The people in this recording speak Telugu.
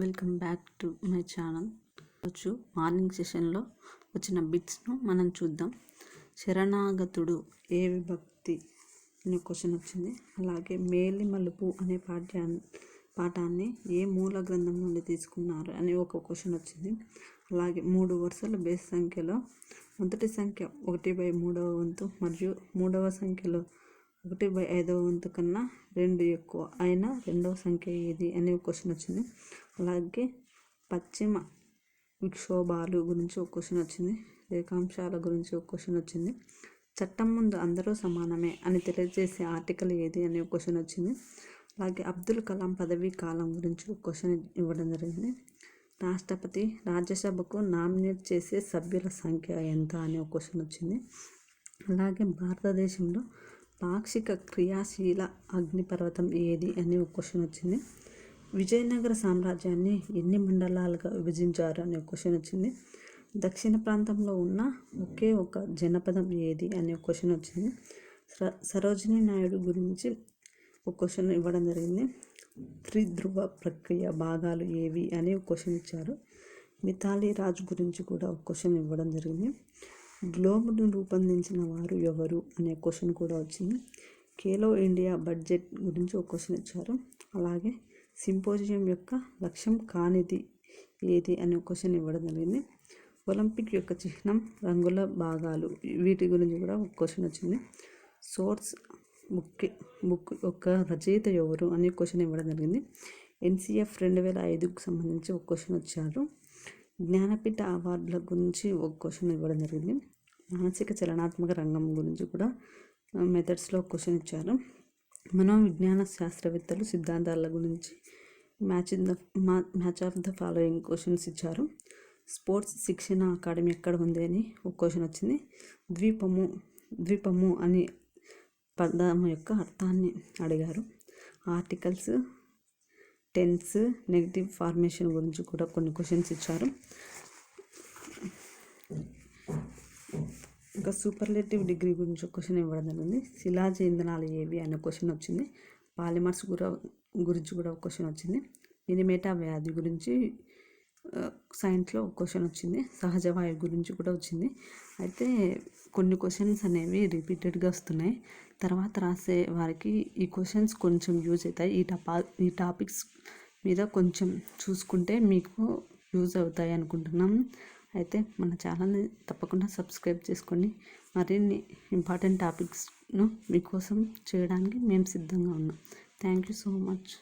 Welcome back to my channel రోజు మార్నింగ్ సెషన్లో వచ్చిన బిట్స్ను మనం చూద్దాం. శరణాగతుడు ఏ విభక్తి అనే క్వశ్చన్ వచ్చింది. అలాగే మేలి మలుపు అనే పాఠ్యాన్ని పాఠాన్ని ఏ మూల గ్రంథం నుండి తీసుకున్నారు అనే ఒక క్వశ్చన్ వచ్చింది. అలాగే మూడు వరుసల బేస్ సంఖ్యలో మొదటి సంఖ్య ఒకటి బై మూడవ వంతు మరియు మూడవ సంఖ్యలో ఒకటి బై ఐదవ వంతు కన్నా రెండు ఎక్కువ అయినా రెండవ సంఖ్య ఏది అనే క్వశ్చన్ వచ్చింది. అలాగే పశ్చిమ విక్షోభాలు గురించి ఒక క్వశ్చన్ వచ్చింది. రేఖాంశాల గురించి ఒక క్వశ్చన్ వచ్చింది. చట్టం ముందు అందరూ సమానమే అని తెలియజేసే ఆర్టికల్ ఏది అనే క్వశ్చన్ వచ్చింది. అలాగే అబ్దుల్ కలాం పదవీ కాలం గురించి ఒక క్వశ్చన్ ఇవ్వడం జరిగింది. రాష్ట్రపతి రాజ్యసభకు నామినేట్ చేసే సభ్యుల సంఖ్య ఎంత అనే ఒక క్వశ్చన్ వచ్చింది. అలాగే భారతదేశంలో పాక్షిక క్రియాశీల అగ్నిపర్వతం ఏది అని ఒక క్వశ్చన్ వచ్చింది. విజయనగర సామ్రాజ్యాన్ని ఎన్ని మండలాలుగా విభజించారు అనే క్వశ్చన్ వచ్చింది. దక్షిణ ప్రాంతంలో ఉన్న ఒకే ఒక జనపదం ఏది అనే క్వశ్చన్ వచ్చింది. సరోజినీ నాయుడు గురించి ఒక క్వశ్చన్ ఇవ్వడం జరిగింది. త్రిధ్రువ ప్రక్రియ భాగాలు ఏవి అనే ఒక క్వశ్చన్ ఇచ్చారు. మిథాలీ రాజు గురించి కూడా ఒక క్వశ్చన్ ఇవ్వడం జరిగింది. గ్లోబ్ను రూపొందించిన వారు ఎవరు అనే క్వశ్చన్ కూడా వచ్చింది. కేలో ఇండియా బడ్జెట్ గురించి ఒక క్వశ్చన్ ఇచ్చారు. అలాగే సింపోజియం యొక్క లక్ష్యం కానిది ఏది అనే క్వశ్చన్ ఇవ్వడం జరిగింది. ఒలింపిక్ యొక్క చిహ్నం రంగుల భాగాలు వీటి గురించి కూడా ఒక క్వశ్చన్ వచ్చింది. సోర్స్ బుక్ బుక్ యొక్క రచయిత ఎవరు అనే క్వశ్చన్ ఇవ్వడం జరిగింది. ఎన్సిఎఫ్ రెండు వేల ఐదుకు సంబంధించి ఒక క్వశ్చన్ వచ్చారు. జ్ఞానపీఠ అవార్డుల గురించి ఒక క్వశ్చన్ ఇవ్వడం జరిగింది. మానసిక చలనాత్మక రంగం గురించి కూడా మెథడ్స్లో క్వశ్చన్ ఇచ్చారు. మనోవిజ్ఞాన శాస్త్రవేత్తలు సిద్ధాంతాల గురించి match in the match of the following questions ఇచ్చారు. స్పోర్ట్స్ శిక్షణ అకాడమీ ఎక్కడ ఉంది అని ఒక క్వశ్చన్ వచ్చింది. ద్వీపము ద్వీపము అని పదము యొక్క అర్థాన్ని అడిగారు. ఆర్టికల్స్ టెన్స్ నెగిటివ్ ఫార్మేషన్ గురించి కూడా కొన్ని క్వశ్చన్స్ ఇచ్చారు. ఇంకా సూపర్లేటివ్ డిగ్రీ గురించి క్వశ్చన్ ఇవ్వడం జరిగింది. శిలాజ ఇంధనాలు ఏవి అనే క్వశ్చన్ వచ్చింది. పాలిమర్స్ కూడా గురించి కూడా ఒక క్వశ్చన్ వచ్చింది. ఇనిమేటా వ్యాధి గురించి సైన్స్లో క్వశ్చన్ వచ్చింది. సహజ వాయువు గురించి కూడా వచ్చింది. అయితే కొన్ని క్వశ్చన్స్ అనేవి రిపీటెడ్గా వస్తున్నాయి. తర్వాత రాసే వారికి ఈ క్వశ్చన్స్ కొంచెం యూజ్ అవుతాయి. ఈ టపా ఈ టాపిక్స్ మీద కొంచెం చూసుకుంటే మీకు యూజ్ అవుతాయి అనుకుంటున్నాం. అయితే మన ఛానల్ని తప్పకుండా సబ్స్క్రైబ్ చేసుకొని మరిన్ని ఇంపార్టెంట్ టాపిక్స్ను మీకోసం చేయడానికి మేము సిద్ధంగా ఉన్నాం. Thank you so much